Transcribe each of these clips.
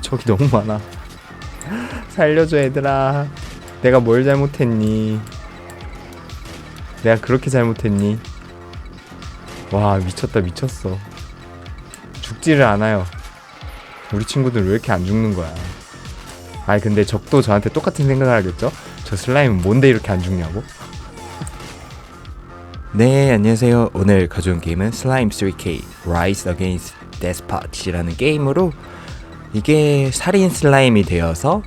저기 너무 많아. 살려줘 얘들아. 내가 뭘 잘못했니? 내가 그렇게 잘못했니? 와 미쳤다 미쳤어. 죽지를 않아요. 우리 친구들 왜 이렇게 안 죽는 거야? 아니 근데 적도 저한테 똑같은 생각을 하겠죠? 저 슬라임은 뭔데 이렇게 안 죽냐고? 네 안녕하세요 오늘 가져온 게임은 슬라임 3K Rise Against Despot이라는 게임으로 이게 살인 슬라임이 되어서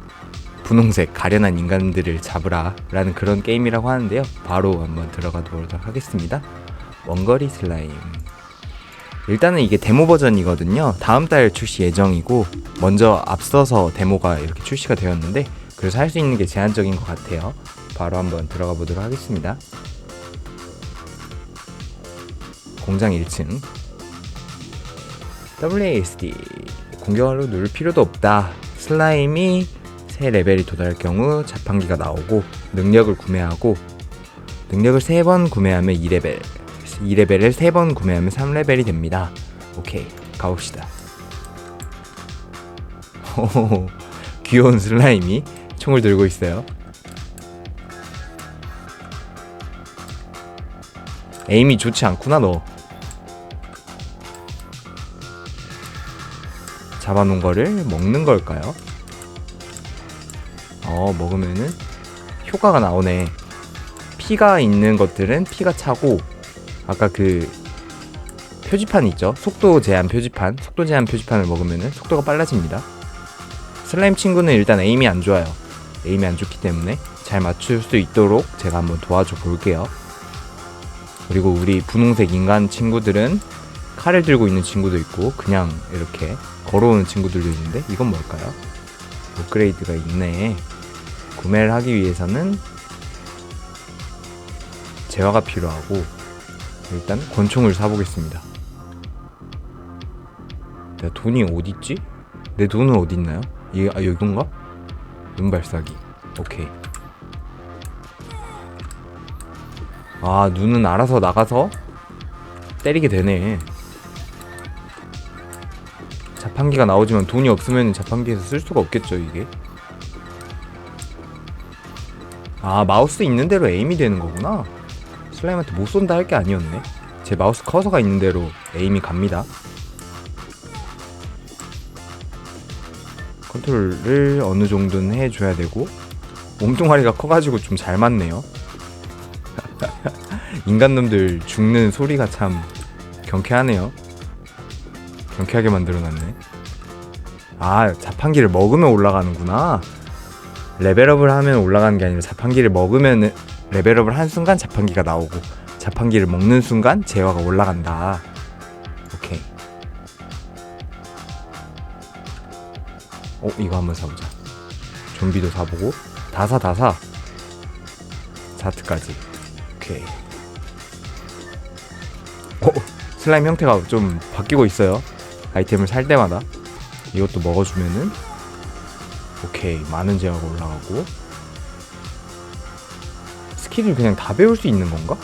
분홍색 가련한 인간들을 잡으라 라는 그런 게임이라고 하는데요. 바로 한번 들어가 보도록 하겠습니다. 원거리 슬라임. 일단은 이게 데모 버전이거든요. 다음 달 출시 예정이고 먼저 앞서서 데모가 이렇게 출시가 되었는데 그래서 할 수 있는 게 제한적인 것 같아요. 바로 한번 들어가 보도록 하겠습니다. 공장 1층. WASD 공격으로 누를 필요도 없다. 슬라임이 새 레벨이 도달할 경우 자판기가 나오고 능력을 구매하고 능력을 3번 구매하면 2레벨 2레벨을 3번 구매하면 3레벨이 됩니다. 오케이 가봅시다. 호호호, 귀여운 슬라임이 총을 들고 있어요. 에임이 좋지 않구나 너 잡아놓은 거를 먹는 걸까요? 어 먹으면은 효과가 나오네. 피가 있는 것들은 피가 차고 아까 그 표지판 있죠? 속도 제한 표지판. 속도 제한 표지판을 먹으면은 속도가 빨라집니다. 슬라임 친구는 일단 에임이 안 좋아요. 에임이 안 좋기 때문에 잘 맞출 수 있도록 제가 한번 도와줘 볼게요. 그리고 우리 분홍색 인간 친구들은 칼을 들고 있는 친구도 있고 그냥 이렇게 걸어오는 친구들도 있는데 이건 뭘까요? 업그레이드가 있네. 구매를 하기 위해서는 재화가 필요하고 일단 권총을 사보겠습니다. 내 돈이 어디 있지? 내 돈은 어디 있나요? 이 아, 여긴가? 눈발사기. 오케이. 아 눈은 알아서 나가서 때리게 되네. 자판기가 나오지만 돈이 없으면 자판기에서 쓸 수가 없겠죠 이게. 아 마우스 있는 대로 에임이 되는 거구나. 슬라임한테 못 쏜다 할 게 아니었네. 제 마우스 커서가 있는 대로 에임이 갑니다. 컨트롤을 어느 정도는 해줘야 되고 몸뚱아리가 커가지고 좀 잘 맞네요. 인간놈들 죽는 소리가 참 경쾌하네요. 경쾌하게 만들어놨네. 아 자판기를 먹으면 올라가는구나. 레벨업을 하면 올라가는 게 아니라 자판기를 먹으면 레벨업을 한 순간 자판기가 나오고 자판기를 먹는 순간 재화가 올라간다. 오케이. 어 이거 한번 사보자. 좀비도 사보고 다사 다사. 자트까지. 오케이. 어 슬라임 형태가 좀 바뀌고 있어요. 아이템을 살 때마다 이것도 먹어주면은 오케이 많은 제어가 올라가고 스킬을 그냥 다 배울 수 있는 건가?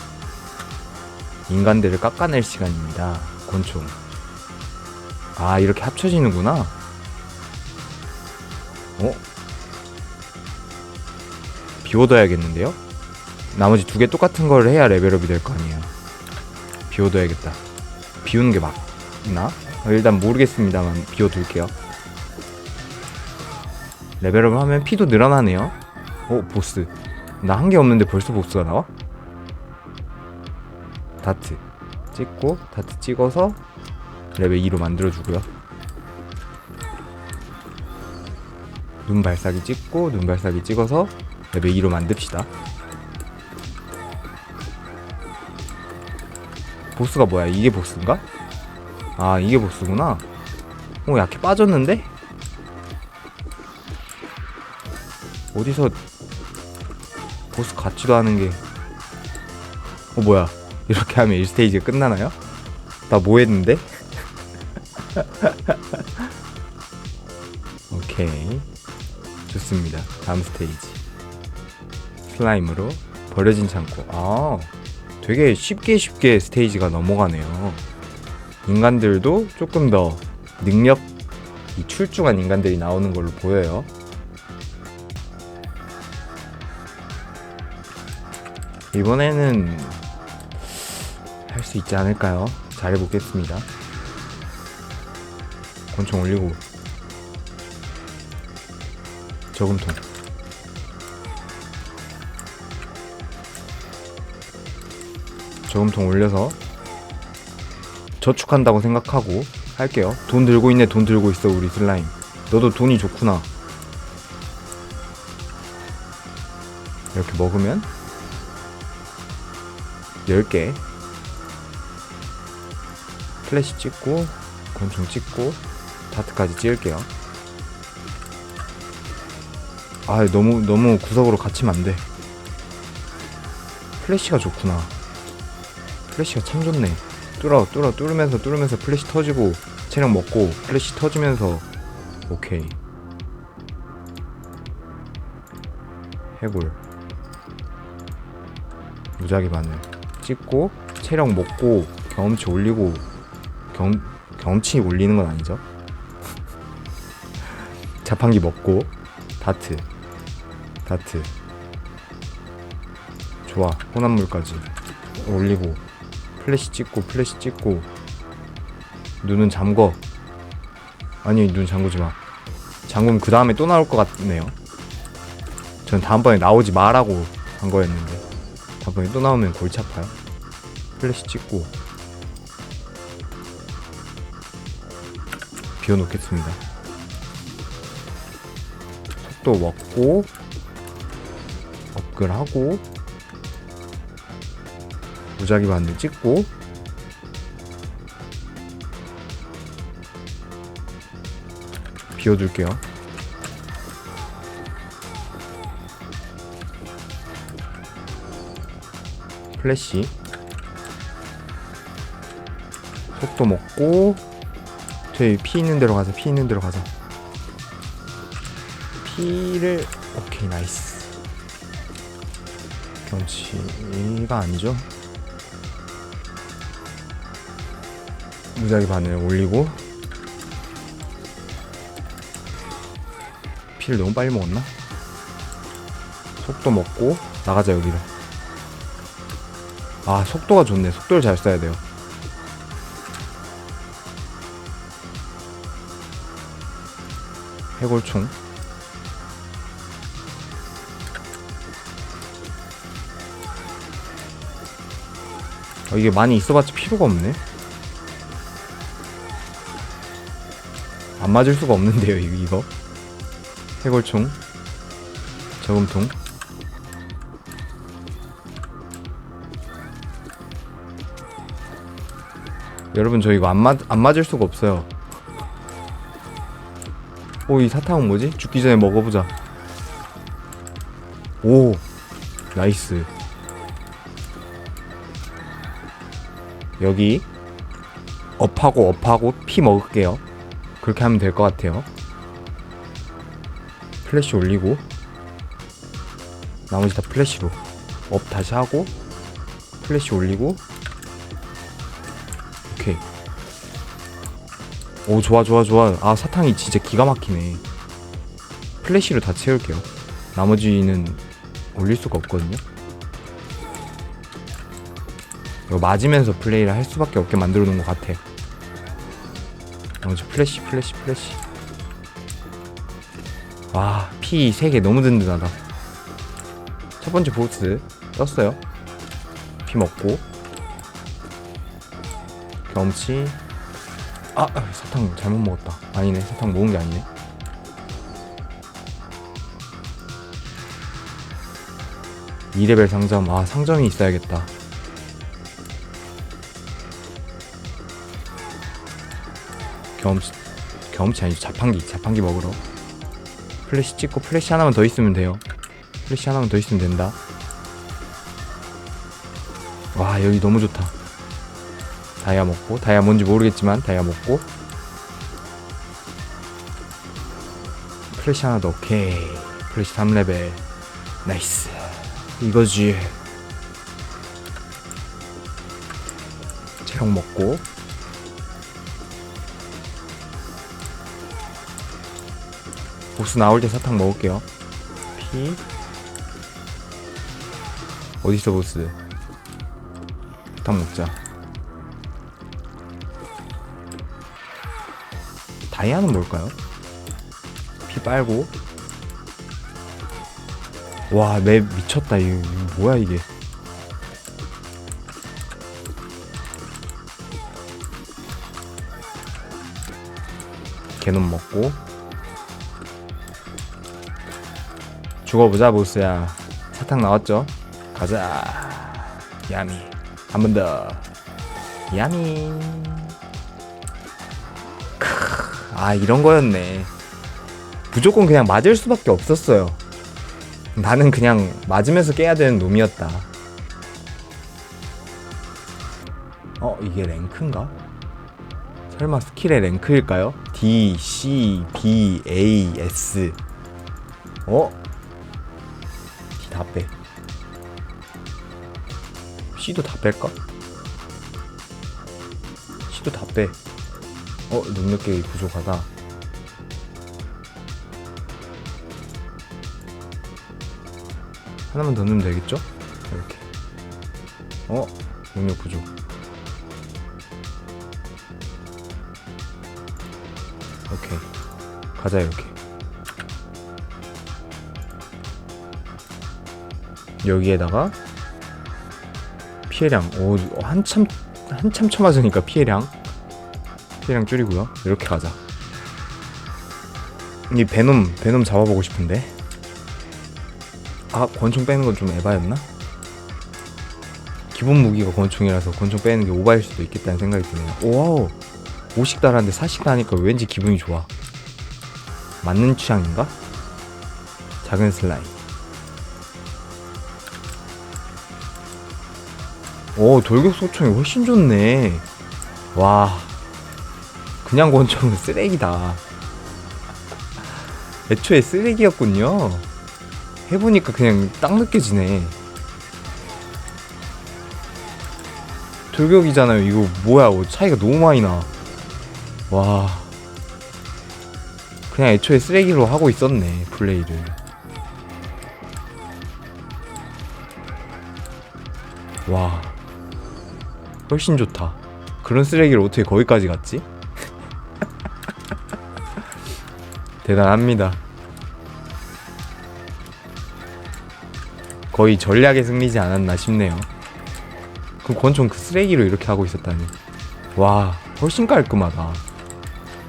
인간들을 깎아낼 시간입니다. 권총. 아 이렇게 합쳐지는구나. 어? 비워둬야겠는데요? 나머지 두 개 똑같은 걸 해야 레벨업이 될 거 아니에요. 비워둬야겠다. 비우는 게 맞나? 어, 일단 모르겠습니다만 비워둘게요. 레벨업을 하면 피도 늘어나네요. 오 보스. 나 한 개 없는데 벌써 보스가 나와? 다트 찍고 다트 찍어서 레벨 2로 만들어주고요. 눈 발사기 찍고 눈 발사기 찍어서 레벨 2로 만듭시다. 보스가 뭐야? 이게 보스인가? 아 이게 보스구나. 오 약해 빠졌는데? 어디서 보스 같지도 않은 게. 어 뭐야? 이렇게 하면 1스테이지가 끝나나요? 나 뭐 했는데? 오케이. 좋습니다. 다음 스테이지. 슬라임으로 버려진 창고. 아, 되게 쉽게 쉽게 스테이지가 넘어가네요. 인간들도 조금 더 능력 이 출중한 인간들이 나오는 걸로 보여요. 이번에는 할 수 있지 않을까요? 잘해보겠습니다. 권총 올리고 저금통 저금통 올려서 저축한다고 생각하고 할게요. 돈 들고 있네, 돈 들고 있어, 우리 슬라임. 너도 돈이 좋구나. 이렇게 먹으면 10개. 플래시 찍고, 권총 찍고, 다트까지 찍을게요. 아, 너무, 너무 구석으로 갇히면 안 돼. 플래시가 좋구나. 플래시가 참 좋네. 뚫어 뚫어 뚫으면서 뚫으면서 플래시 터지고 체력 먹고 플래시 터지면서 오케이. 해골. 무작위 바늘 찍고 체력 먹고 경험치 올리고 경, 경험치 올리는 건 아니죠? 자판기 먹고 다트. 다트. 좋아. 혼합물까지 올리고 플래시 찍고 플래시 찍고. 눈은 잠궈. 아니 눈 잠그지 마. 잠그면 그 다음에 또 나올 것 같네요. 전 다음번에 나오지 마라고 한 거였는데. 다음번에 또 나오면 골치 아파요. 플래시 찍고. 비워놓겠습니다. 속도 먹고 업글 하고 무작위 반대 찍고. 비워둘게요. 플래시. 속도 먹고. 저희 피 있는 대로 가자 피 있는 대로 가자 피를 오케이 나이스. 경치가 아니죠 무작위 바늘 올리고 피를 너무 빨리 먹었나? 속도 먹고 나가자 여기로. 아 속도가 좋네. 속도를 잘 써야 돼요. 해골총 아, 이게 많이 있어봤자 필요가 없네 안 맞을 수가 없는데요 이- 이거. 해골총. 저금통. 여러분 저 이거 안, 맞, 안 맞을 수가 없어요. 오 이 사탕은 뭐지? 죽기 전에 먹어보자. 오 나이스. 여기 업하고 업하고 피 먹을게요 그렇게 하면 될 것 같아요. 플래시 올리고 나머지 다 플래시로 업 다시 하고 플래시 올리고 오케이. 오 좋아 좋아 좋아. 아 사탕이 진짜 기가 막히네. 플래시로 다 채울게요. 나머지는 올릴 수가 없거든요. 이거 맞으면서 플레이를 할 수밖에 없게 만들어 놓은 것 같아 나머지 플래시 플래시 플래시. 와 피 3개 너무 든든하다. 첫 번째 보스 떴어요. 피 먹고. 경험치. 아 아, 사탕 잘못 먹었다. 아니네 사탕 먹은 게 아니네. 이레벨 상점. 아 상점이 있어야겠다 경험치 경험치 아니지. 자판기 자판기 먹으러. 플래시 찍고 플래시 하나만 더 있으면 돼요. 플래시 하나만 더 있으면 된다. 와 여기 너무 좋다. 다이아 먹고. 다이아 뭔지 모르겠지만 다이아 먹고. 플래시 하나 더. 오케이. 플래시 3레벨. 나이스. 이거지. 체력 먹고 보스 나올 때 사탕 먹을게요. 피. 어딨어 보스? 사탕 먹자. 다이아는 뭘까요? 피 빨고. 와, 맵 미쳤다. 이거, 이거 뭐야 이게? 개놈 먹고 죽어보자 보스야 사탕 나왔죠? 가자 야미 한 번 더 야미 크, 아 이런 거였네 무조건 그냥 맞을 수밖에 없었어요 나는 그냥 맞으면서 깨야 되는 놈이었다 어 이게 랭크인가? 설마 스킬의 랭크일까요? D, C, B, A, S. 어? 다 빼. C도 다 뺄까? C도 다 빼. 어, 능력계획이 부족하다. 하나만 더 넣으면 되겠죠? 이렇게. 어? 능력 부족. 오케이 가자 이렇게 여기에다가 피해량 오 한참 한참 쳐맞으니까 피해량 피해량 줄이고요 이렇게 가자 이 베놈 베놈 잡아보고 싶은데 아 권총 빼는 건 좀 에바였나? 기본 무기가 권총이라서 권총 빼는 게 오바일 수도 있겠다는 생각이 드네요 오와우 50 달았는데 40 다니까 왠지 기분이 좋아. 맞는 취향인가? 작은 슬라임. 오, 돌격 소총이 훨씬 좋네. 와. 그냥 권총은 쓰레기다. 애초에 쓰레기였군요. 해보니까 그냥 딱 느껴지네. 돌격이잖아요. 이거 뭐야? 뭐 차이가 너무 많이 나. 와 그냥 애초에 쓰레기로 하고 있었네 플레이를 와 훨씬 좋다 그런 쓰레기를 어떻게 거기까지 갔지? 대단합니다 거의 전략의 승리지 않았나 싶네요 그 권총 그 쓰레기로 이렇게 하고 있었다니 와 훨씬 깔끔하다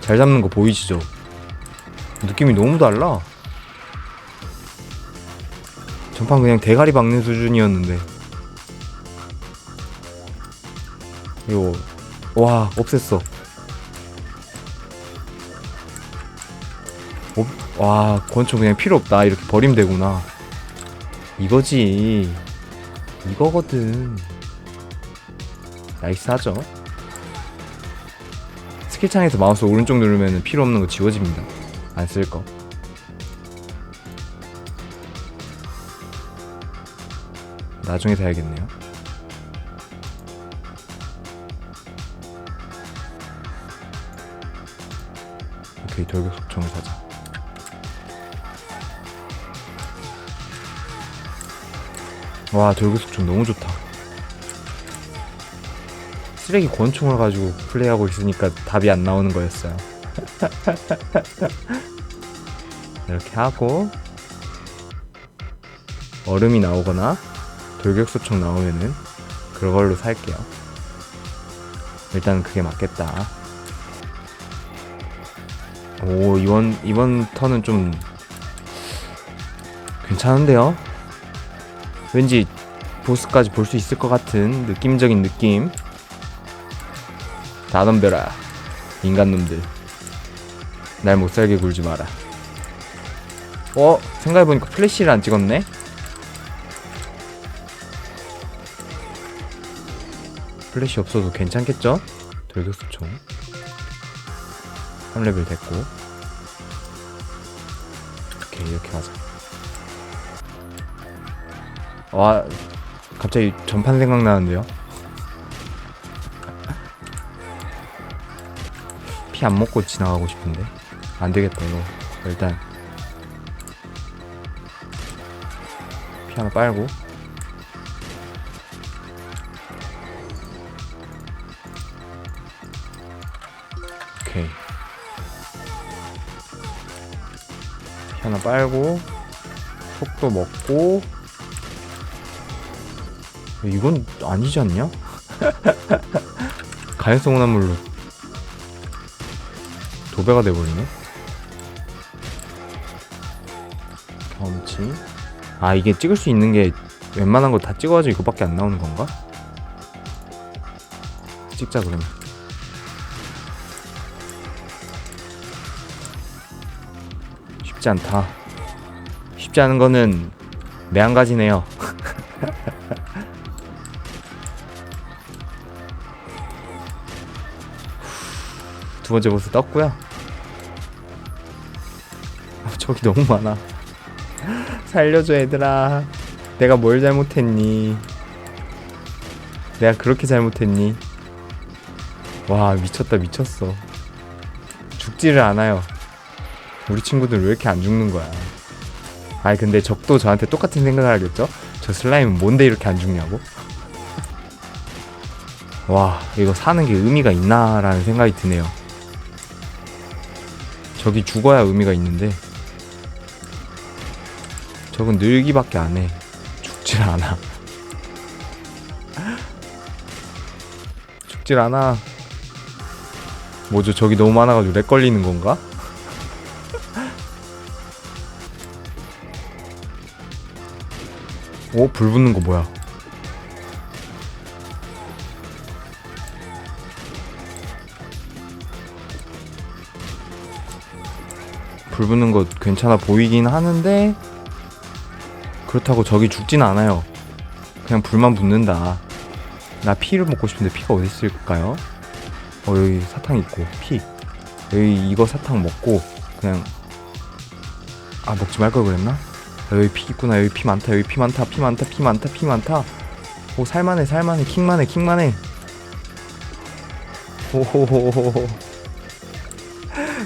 잘 잡는 거 보이시죠? 느낌이 너무 달라. 전판 그냥 대가리 박는 수준이었는데. 이거 와 없앴어. 어, 와 권총 그냥 필요 없다 이렇게 버리면 되구나. 이거지. 이거거든. 나이스하죠? 스킬창에서 마우스 오른쪽 누르면 필요 없는 거 지워집니다. 안 쓸 거. 나중에 사야겠네요. 오케이 돌격 속청을 사자. 와 돌격 속청 너무 좋다. 쓰레기 권총을 가지고 플레이하고 있으니까 답이 안 나오는 거였어요. 이렇게 하고 얼음이 나오거나 돌격소총 나오면은 그걸로 살게요. 일단 그게 맞겠다. 오 이번 이번 턴은 좀 괜찮은데요? 왠지 보스까지 볼 수 있을 것 같은 느낌적인 느낌. 다 덤벼라 인간놈들 날 못살게 굴지 마라 어? 생각해보니까 플래시를 안 찍었네? 플래시 없어도 괜찮겠죠? 돌격수총 3레벨 됐고 이렇게 가자. 와 갑자기 전판 생각나는데요? 피 안 먹고 지나가고 싶은데? 안 되겠다 이거. 일단. 피 하나 빨고. 하나 빨고 속도 먹고 이건 아니지 않냐? 가연성 혼합물로 도배가 돼버리네 경험치 아 이게 찍을 수 있는 게 웬만한 거 다 찍어가지고 이거밖에 안 나오는 건가? 찍자 그러면 쉽지 않다. 쉽지 않은 거는 매한가지네요. 두 번째 보스 떴고요. 어, 저기 너무 많아. 살려줘 얘들아. 내가 뭘 잘못했니? 내가 그렇게 잘못했니? 와 미쳤다 미쳤어. 죽지를 않아요 우리 친구들 왜 이렇게 안 죽는 거야 아니 근데 적도 저한테 똑같은 생각을 하겠죠 저 슬라임은 뭔데 이렇게 안 죽냐고 와 이거 사는 게 의미가 있나라는 생각이 드네요 저기 죽어야 의미가 있는데 저건 늘기밖에 안 해. 죽질 않아. 죽질 않아. 뭐죠? 저기 너무 많아가지고 렉 걸리는 건가? 오, 불 붙는 거 뭐야? 불 붙는 거 괜찮아 보이긴 하는데 그렇다고 저기 죽진 않아요. 그냥 불만 붙는다. 나 피를 먹고 싶은데 피가 어디 있을까요? 어 여기 사탕 있고 피. 여기 이거 사탕 먹고 그냥 아 먹지 말 걸 그랬나? 아, 여기 피 있구나 여기 피 많다 여기 피 많다 피 많다 피 많다 피 많다. 오 살만해 살만해 킹만해 킹만해. 호호호호호.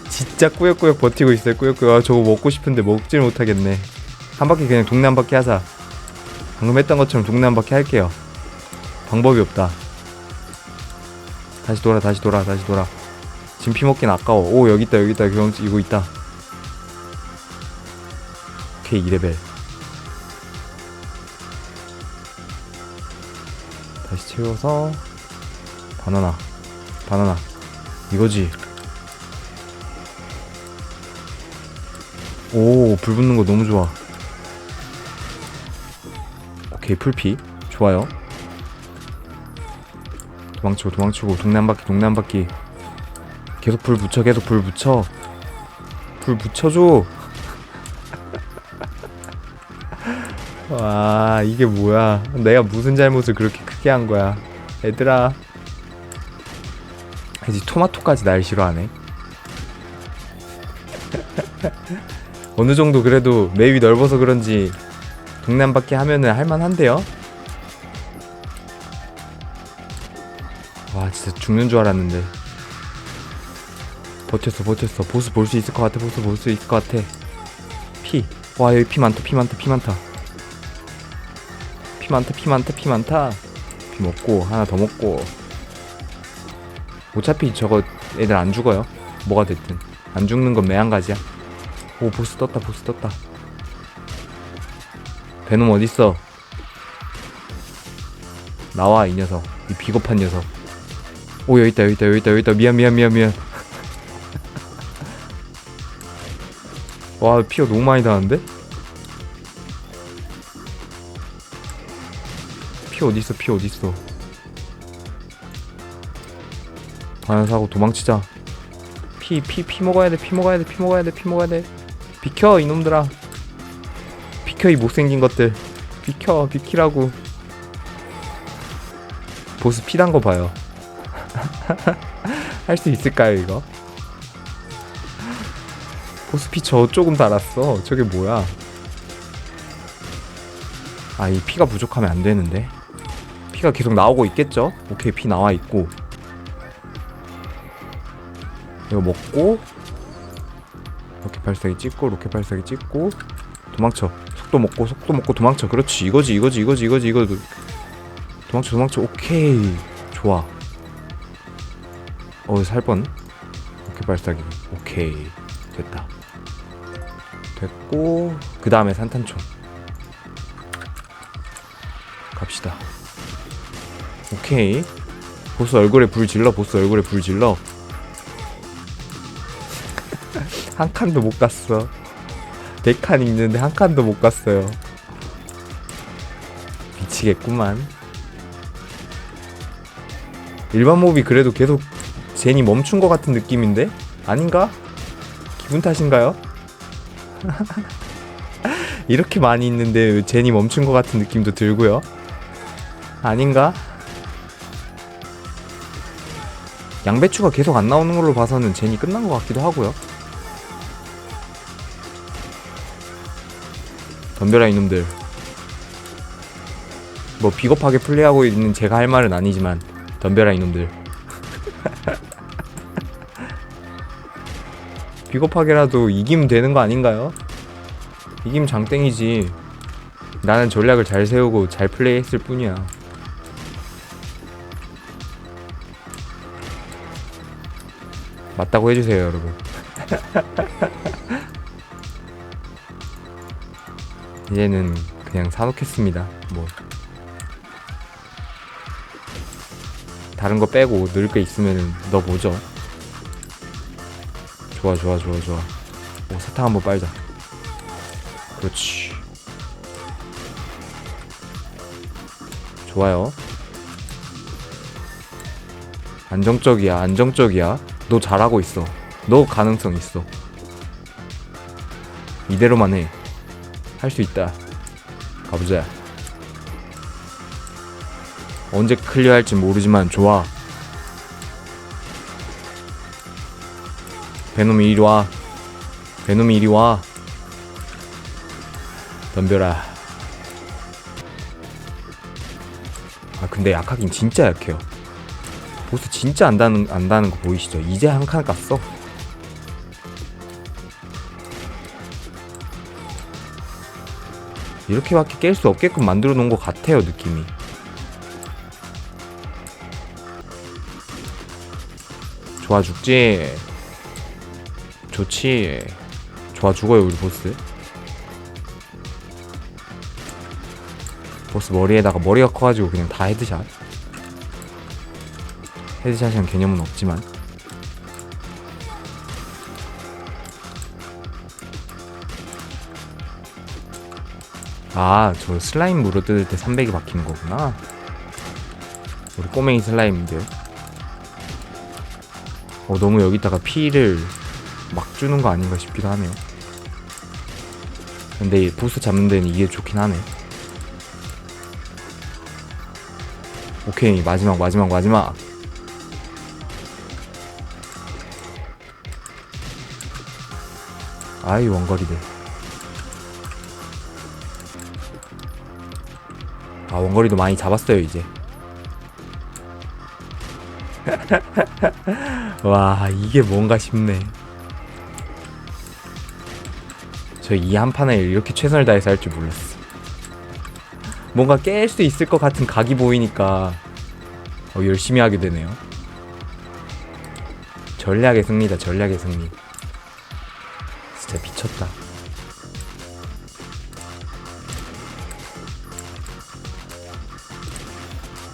진짜 꾸역꾸역 버티고 있어요 꾸역꾸역 아, 저거 먹고 싶은데 먹질 못하겠네. 한 바퀴 그냥 동네 한 바퀴 하자. 방금 했던 것처럼 동네 한 바퀴 할게요. 방법이 없다. 다시 돌아, 다시 돌아, 다시 돌아. 지금 피 먹긴 아까워. 오, 여기 있다, 여기 있다, 경험치 이거 있다. 오케이, 2레벨. 다시 채워서 바나나, 바나나. 이거지. 오, 불 붙는 거 너무 좋아. 오케이 풀피 좋아요 도망치고 도망치고 동네 한 바퀴 동네 한 바퀴 계속 불 붙여 계속 불 붙여 불 붙여줘 와 이게 뭐야? 내가 무슨 잘못을 그렇게 크게 한 거야? 얘들아. 이제 토마토까지 날 싫어하네. 어느 정도 그래도 맵이 넓어서 그런지 바퀴 하면은 할만한데요? 와 진짜 죽는 줄 알았는데. 버텼어 버텼어. 보스 볼 수 있을 것 같아 보스 볼 수 있을 것 같아. 피와 여기 피 많다 피 많다 피 많다. 피 많다 피 많다 피 많다. 피 먹고 하나 더 먹고. 어차피 저거 애들 안 죽어요. 뭐가 됐든. 안 죽는 건 매한가지야. 오 보스 떴다 보스 떴다. 베놈 어딨어? 나와 이 녀석. 이 비겁한 녀석. 오 여기 있다 여기 있다 여기 있다 여기 있다. 미안 미안 미안 미안. 와 피가 너무 많이 나는데? 피 어딨어? 피 어딨어? 사고 도망치자. 피 피 피 먹어야 돼 피 먹어야 돼 피 먹어야 돼 피 먹어야 돼. 비켜 이놈들아. 비켜 이 못생긴 것들. 비켜 비키라고. 보스 피난 거 봐요. 할 수 있을까요 이거? 보스 피 저 조금 달았어. 저게 뭐야? 아 이 피가 부족하면 안 되는데 피가 계속 나오고 있겠죠? 오케이 피 나와 있고. 이거 먹고 로켓 발사기 찍고 로켓 발사기 찍고 도망쳐. 속도 먹고 속도 먹고 도망쳐. 그렇지 이거지 이거지 이거지 이거지 이거지. 도망쳐 도망쳐. 오케이 좋아. 어 살뻔. 오케이 발사기. 오케이 됐다. 됐고 그 다음에 산탄총. 갑시다 오케이. 보스 얼굴에 불 질러 보스 얼굴에 불 질러. 한 칸도 못 갔어. 네 칸 있는데 한 칸도 못 갔어요. 미치겠구만. 일반 몹이 그래도 계속 젠이 멈춘 것 같은 느낌인데? 아닌가? 기분 탓인가요? 이렇게 많이 있는데 젠이 멈춘 것 같은 느낌도 들고요. 아닌가? 양배추가 계속 안 나오는 걸로 봐서는 젠이 끝난 것 같기도 하고요. 덤벼라 이놈들. 뭐 비겁하게 플레이하고 있는 제가 할 말은 아니지만 덤벼라 이놈들. 비겁하게라도 이기면 되는 거 아닌가요? 이기면 장땡이지. 나는 전략을 잘 세우고 잘 플레이했을 뿐이야 맞다고 해주세요 여러분. 이제는 그냥 사놓겠습니다 뭐. 다른 거 빼고 넣을 게 있으면 넣어보죠. 좋아 좋아 좋아 좋아. 오 사탕 한번 빨자. 그렇지. 좋아요. 안정적이야 안정적이야 너 잘하고 있어. 너 가능성 있어. 이대로만 해 할 수 있다. 가보자. 언제 클리어할지 모르지만 좋아. 베놈이 이리 와. 베놈이 이리 와. 덤벼라. 아 근데 약하긴 진짜 약해요 보스 진짜 안다는 안다는 거 보이시죠? 이제 한 칸 깠어? 이렇게밖에 깰 수 없게끔 만들어 놓은 것 같아요 느낌이. 좋아 죽지? 좋지? 좋아 죽어요 우리 보스. 보스 머리에다가 머리가 커가지고 그냥 다 헤드샷 헤드샷이란 개념은 없지만. 아 저 슬라임 물어 뜯을 때 300이 박히는 거구나. 우리 꼬맹이 슬라임인데요 어 너무 여기다가 피를 막 주는 거 아닌가 싶기도 하네요. 근데 이 보스 잡는 데는 이게 좋긴 하네. 오케이 마지막 마지막 마지막 아이 원거리들 아 원거리도 많이 잡았어요 이제. 와 이게 뭔가 싶네. 저 이 한 판을 이렇게 최선을 다해서 할 줄 몰랐어. 뭔가 깰 수 있을 것 같은 각이 보이니까 어, 열심히 하게 되네요. 전략의 승리다 전략의 승리 진짜 미쳤다.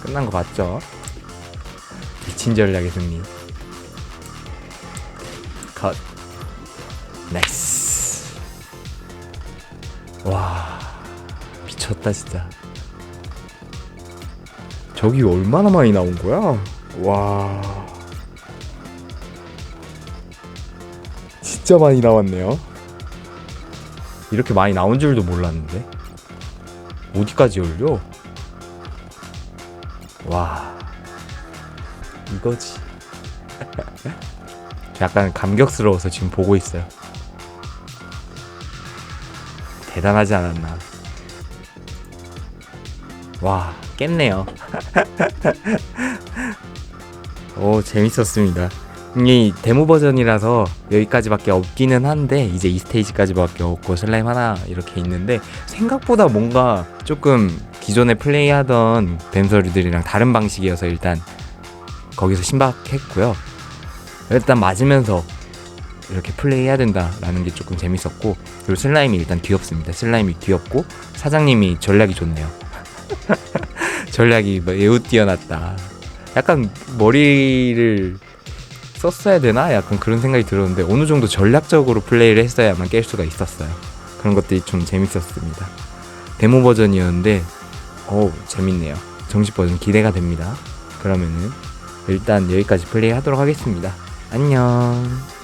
끝난 거 맞죠? 미친 전략의 승리. 컷. 나이스. 와 미쳤다 진짜. 저기 얼마나 많이 나온 거야? 와. 진짜 많이 나왔네요 이렇게 많이 나온 줄도 몰랐는데? 어디까지 올려? 와. 이거지. 약간 감격스러워서 지금 보고 있어요. 대단하지 않았나? 와 깼네요. 오 재밌었습니다 이 데모 버전이라서 여기까지밖에 없기는 한데 이제 이 스테이지까지밖에 없고 슬라임 하나 이렇게 있는데 생각보다 뭔가 조금 기존에 플레이하던 뱀서류들이랑 다른 방식이어서 일단 거기서 신박했고요. 일단 맞으면서 이렇게 플레이해야 된다라는 게 조금 재밌었고 그리고 슬라임이 일단 귀엽습니다. 슬라임이 귀엽고 사장님이 전략이 좋네요. 전략이 매우 뛰어났다. 약간 머리를 썼어야 되나? 약간 그런 생각이 들었는데 어느 정도 전략적으로 플레이를 했어야만 깰 수가 있었어요. 그런 것들이 좀 재밌었습니다. 데모 버전이었는데 어우 재밌네요. 정식 버전 기대가 됩니다. 그러면은 일단 여기까지 플레이 하도록 하겠습니다. 안녕.